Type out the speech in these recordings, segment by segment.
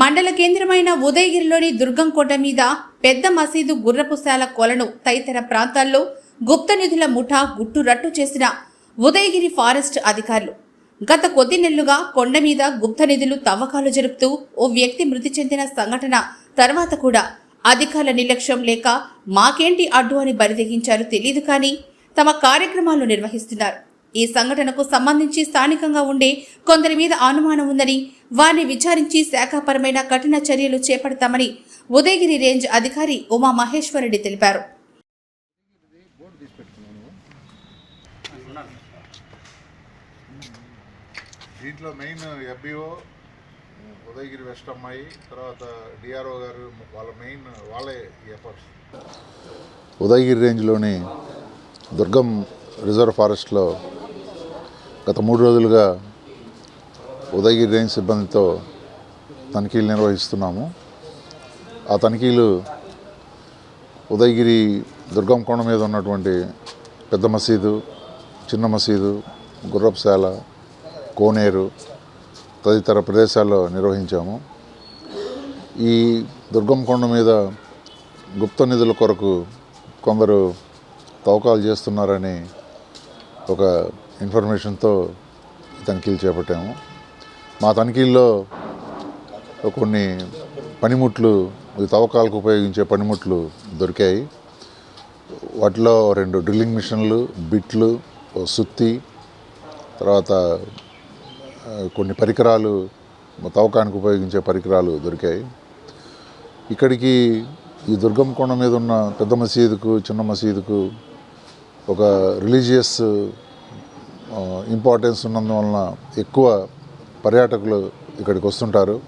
మండల కేంద్రమైన ఉదయగిరిలోని దుర్గంకోట మీద పెద్ద మసీదు గుర్రపుశాల కొలను తదితర ప్రాంతాల్లో గుప్త నిధుల ముఠా గుట్టు రట్టు చేసిన ఉదయగిరి ఫారెస్ట్ అధికారులు. గత కొద్ది నెలలుగా కొండ మీద గుప్త నిధులు తవ్వకాలు జరుపుతూ ఓ వ్యక్తి మృతి చెందిన సంఘటన తర్వాత కూడా అధికారుల నిర్లక్ష్యం లేక మాకేంటి అడ్డు అని బరిదెగించారు తెలియదు కానీ తమ కార్యక్రమాలు నిర్వహిస్తున్నారు. ఈ సంఘటనకు సంబంధించి స్థానికంగా ఉండే కొందరి మీద అనుమానం ఉందని వారిని విచారించి శాఖాపరమైన కఠిన చర్యలు చేపడతామని ఉదయగిరి రేంజ్ అధికారి ఉమా మహేశ్వరరెడ్డి తెలిపారు. దీంట్లో మెయిన్ ఎఫ్బిఓ ఉదయగిరి వెస్ట్ అమ్మాయి తర్వాత డిఆర్ఓ గారు వాళ్ళ మెయిన్ వాళ్ళే ఎఫర్ట్స్ ఉదయగిరి రేంజ్లోని దుర్గం రిజర్వ్ ఫారెస్ట్లో గత మూడు రోజులుగా ఉదయగిరి రేంజ్ సిబ్బందితో తనిఖీలు నిర్వహిస్తున్నాము. ఆ తనిఖీలు ఉదయగిరి దుర్గం కొండ మీద ఉన్నటువంటి పెద్ద మసీదు చిన్న మసీదు గుర్రపుశాల కోనేరు తదితర ప్రదేశాల్లో నిర్వహించాము. ఈ దుర్గం కొండ మీద గుప్త నిధుల కొరకు కొందరు తవ్వకాలు చేస్తున్నారని ఒక ఇన్ఫర్మేషన్తో తనిఖీలు చేపట్టాము. మా తనిఖీల్లో కొన్ని పనిముట్లు ఈ తవ్వకాలకు ఉపయోగించే పనిముట్లు దొరికాయి. వాటిలో రెండు డ్రిల్లింగ్ మిషన్లు బిట్లు సుత్తి తర్వాత కొన్ని పరికరాలు తవ్వకానికి ఉపయోగించే పరికరాలు దొరికాయి. ఇక్కడికి ఈ దుర్గం కొండ మీద ఉన్న పెద్ద మసీదుకు చిన్న మసీదుకు ఒక రిలీజియస్ ఇంపార్టెన్స్ ఉన్నందువలన ఎక్కువ పర్యాటకులు ఇక్కడికి వస్తుంటారు.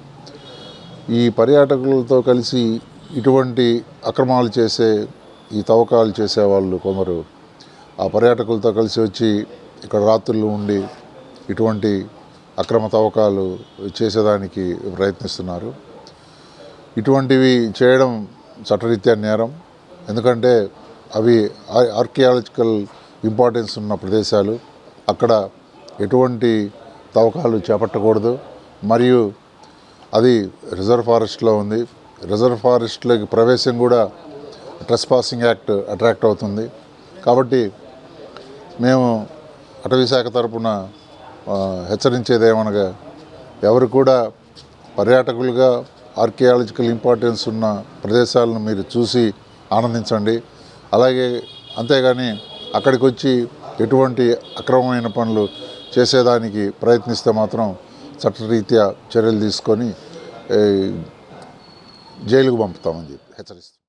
ఈ పర్యాటకులతో కలిసి ఇటువంటి అక్రమాలు చేసే ఈ తవ్వకాలు చేసే వాళ్ళు కొందరు. ఆ పర్యాటకులతో కలిసి వచ్చి ఇక్కడ రాత్రులు ఉండి ఇటువంటి అక్రమ తవ్వకాలు చేసేదానికి ప్రయత్నిస్తున్నారు. ఇటువంటివి చేయడం చట్టరీత్యా నేరం. ఎందుకంటే అవి ఆర్కియాలజికల్ ఇంపార్టెన్స్ ఉన్న ప్రదేశాలు. అక్కడ ఎటువంటి తవ్వకాలు చేపట్టకూడదు. మరియు అది రిజర్వ్ ఫారెస్ట్లో ఉంది. రిజర్వ్ ఫారెస్ట్లోకి ప్రవేశం కూడా ట్రెస్ పాసింగ్ యాక్ట్ అట్రాక్ట్ అవుతుంది. కాబట్టి మేము అటవీశాఖ తరపున హెచ్చరించేది ఏమనగా ఎవరు కూడా పర్యాటకులుగా ఆర్కియాలజికల్ ఇంపార్టెన్స్ ఉన్న ప్రదేశాలను మీరు చూసి ఆనందించండి. అలాగే అంతేగాని అక్కడికి వచ్చి ఎటువంటి అక్రమమైన పనులు చేసేదానికి ప్రయత్నిస్తే మాత్రం చట్టరీత్యా చర్యలు తీసుకొని జైలుకు పంపుతామని చెప్పి హెచ్చరిస్తాం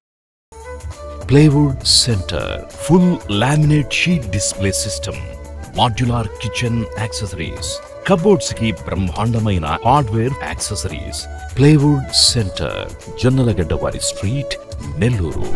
plywood centre full laminate sheet display system modular kitchen accessories కబోర్డ్స్కి బ్రహ్మాండమైన hardware accessories. Plywood centre Jonnalagadda వారి స్ట్రీట్ నెల్లూరు.